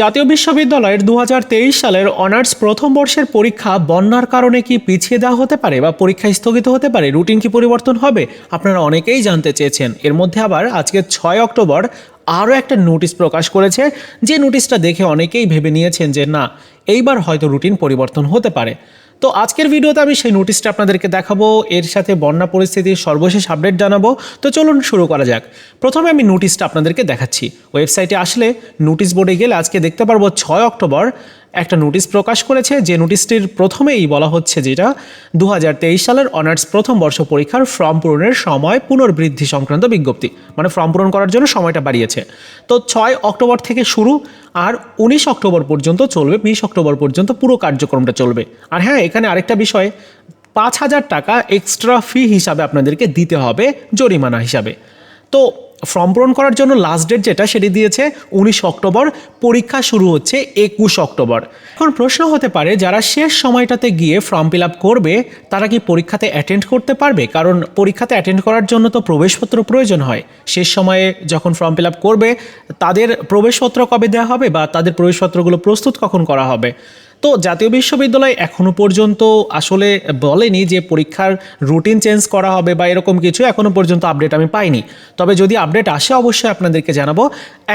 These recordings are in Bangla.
জাতীয় বিশ্ববিদ্যালয়ের দু হাজার তেইশ সালের অনার্স প্রথম বর্ষের পরীক্ষা বন্যার কারণে কি পিছিয়ে দেওয়া হতে পারে বা পরীক্ষা স্থগিত হতে পারে? রুটিন কি পরিবর্তন হবে? আপনারা অনেকেই জানতে চেয়েছেন। এর মধ্যে আবার আজকে ছয় অক্টোবর আরও একটা নোটিশ প্রকাশ করেছে। যে নোটিশটা দেখে অনেকেই ভেবে নিয়েছেন যে না, এইবার হয়তো রুটিন পরিবর্তন হতে পারে। তো আজকের ভিডিওতে আমি সেই নোটিশটা আপনাদেরকে দেখাবো। এর সাথে বন্যা পরিস্থিতির সর্বশেষ আপডেট জানাব। তো চলুন শুরু করা যাক। প্রথমে আমি নোটিশটা আপনাদেরকে দেখাচ্ছি। ওয়েবসাইটে আসলে নোটিশ বোর্ডে গেলে আজকে দেখতে পারব ছয় অক্টোবর। একটা নোটিশ প্রকাশ করেছে যে নোটিশটির প্রথমেই বলা হচ্ছে যেটা দু হাজার তেইশ সালের অনার্স প্রথম বর্ষ পরীক্ষার ফর্ম পূরণের সময় পুনর্বৃদ্ধি সংক্রান্ত বিজ্ঞপ্তি মানে ফর্ম পূরণ করার জন্য সময়টা বাড়িয়েছে। তো ছয় অক্টোবর থেকে শুরু আর উনিশ অক্টোবর পর্যন্ত চলবে, বিশ অক্টোবর পর্যন্ত পুরো কার্যক্রমটা চলবে। আর হ্যাঁ এখানে আরেকটা বিষয়, পাঁচ হাজার টাকা এক্সট্রা ফি হিসাবে আপনাদেরকে দিতে হবে জরিমানা হিসাবে। তো ফর্ম পূরণ করার জন্য লাস্ট ডেট যেটা সেটি দিয়েছে উনিশ অক্টোবর, পরীক্ষা শুরু হচ্ছে একুশ অক্টোবর। এখন প্রশ্ন হতে পারে, যারা শেষ সময়টাতে গিয়ে ফর্ম ফিল আপ করবে, তারা কি পরীক্ষাতে অ্যাটেন্ড করতে পারবে? কারণ পরীক্ষাতে অ্যাটেন্ড করার জন্য তো প্রবেশপত্র প্রয়োজন হয়। শেষ সময়ে যখন ফর্ম ফিল আপ করবে, তাদের প্রবেশপত্র কবে দেওয়া হবে বা তাদের প্রবেশপত্রগুলো প্রস্তুত কখন করা হবে? তো জাতীয় বিশ্ববিদ্যালয় এখনও পর্যন্ত আসলে বলেনি যে পরীক্ষার রুটিন চেঞ্জ করা হবে বা এরকম কিছু এখনও পর্যন্ত আপডেট আমি পাইনি। তবে যদি আপডেট আসে, অবশ্যই আপনাদেরকে জানাব।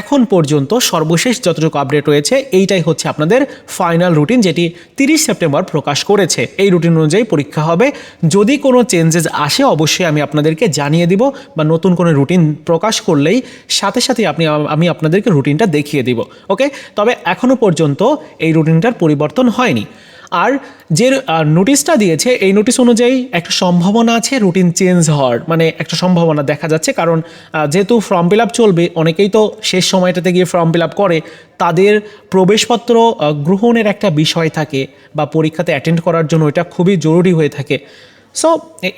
এখন পর্যন্ত সর্বশেষ যতটুকু আপডেট রয়েছে, এইটাই হচ্ছে আপনাদের ফাইনাল রুটিন যেটি তিরিশ সেপ্টেম্বর প্রকাশ করেছে। এই রুটিন অনুযায়ী পরীক্ষা হবে। যদি কোনো চেঞ্জেস আসে, অবশ্যই আমি আপনাদেরকে জানিয়ে দিব বা নতুন কোনো রুটিন প্রকাশ করলেই সাথে সাথে আপনি, আমি আপনাদেরকে রুটিনটা দেখিয়ে দিব। ওকে তবে এখনও পর্যন্ত এই রুটিনটার পরিবর্তন হয়নি। আর যে নোটিশটা দিয়েছে, এই নোটিশ অনুযায়ী একটা সম্ভাবনা আছে রুটিন চেঞ্জ হওয়ার মানে একটা সম্ভাবনা দেখা যাচ্ছে। কারণ যেহেতু ফর্ম ফিল আপ চলবে, অনেকেই তো শেষ সময়টাতে গিয়ে ফর্ম ফিল আপ করে, তাদের প্রবেশপত্র গ্রহণের একটা বিষয় থাকে বা পরীক্ষাতে অ্যাটেন্ড করার জন্য এটা খুবই জরুরি হয়ে থাকে। সো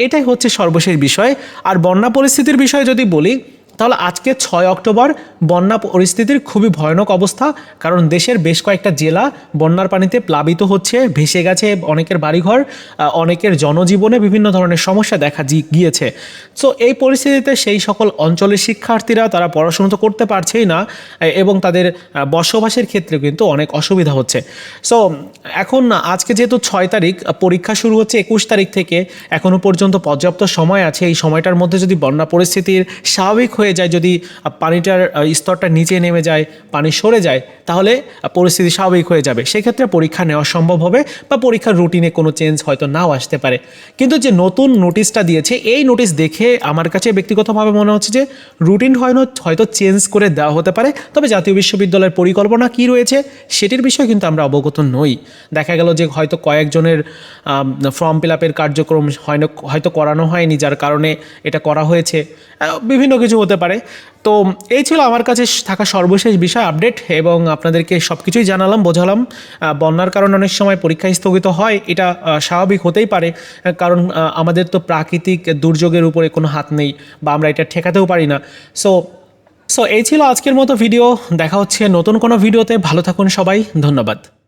এটাই হচ্ছে সর্বশেষ বিষয়। আর বন্যা পরিস্থিতির বিষয়ে যদি বলি তাহলে আজকে ছয় অক্টোবর, বন্যা পরিস্থিতির খুবই ভয়ানক অবস্থা, কারণ দেশের বেশ কয়েকটা জেলা বন্যার পানিতে প্লাবিত হচ্ছে, ভেসে গেছে অনেকের বাড়িঘর অনেকের জনজীবনে বিভিন্ন ধরনের সমস্যা দেখা গিয়েছে। সো এই পরিস্থিতিতে সেই সকল অঞ্চলের শিক্ষার্থীরা তারা পড়াশুনো তো করতে পারছেই না এবং তাদের বসবাসের ক্ষেত্রে কিন্তু অনেক অসুবিধা হচ্ছে। সো এখন আজকে যেহেতু ছয় তারিখ, পরীক্ষা শুরু হচ্ছে একুশ তারিখ থেকে, এখনও পর্যন্ত পর্যাপ্ত সময় আছে। এই সময়টার মধ্যে যদি বন্যা পরিস্থিতির স্বাভাবিক হয়ে যায়, যদি পানিটার স্তরটা নিচে নেমে যায়, পানি সরে যায়, তাহলে পরিস্থিতি স্বাভাবিক হয়ে যাবে। সেক্ষেত্রে পরীক্ষা নেওয়া সম্ভব হবে বা পরীক্ষার রুটিনে কোনো চেঞ্জ হয়তো নাও আসতে পারে। কিন্তু যে নতুন নোটিশটা দিয়েছে, এই নোটিশ দেখে আমার কাছে ব্যক্তিগতভাবে মনে হচ্ছে যে রুটিন হয়তো হয়তো চেঞ্জ করে দেওয়া হতে পারে। তবে জাতীয় বিশ্ববিদ্যালয়ের পরিকল্পনা কি রয়েছে, সেটির বিষয়ে কিন্তু আমরা অবগত নই। দেখা গেল যে হয়তো কয়েকজনের ফর্ম ফিল আপের কার্যক্রম হয়তো করানো হয়নি, যার কারণে এটা করা হয়েছে। বিভিন্ন কিছু হতে পারে। তো এই ছিল আমার কাছে থাকা সর্বশেষ বিষয় আপডেট এবং আপনাদেরকে সব কিছুই জানালাম, বোঝালাম। বন্যার কারণে অনেক সময় পরীক্ষা স্থগিত হয়, এটা স্বাভাবিক হতেই পারে। কারণ আমাদের তো প্রাকৃতিক দুর্যোগের উপরে কোনো হাত নেই বা আমরা এটা ঠেকাতেও পারি না। সো সো এই ছিল আজকের মতো ভিডিও। দেখা হচ্ছে নতুন কোনো ভিডিওতে। ভালো থাকুন সবাই। ধন্যবাদ।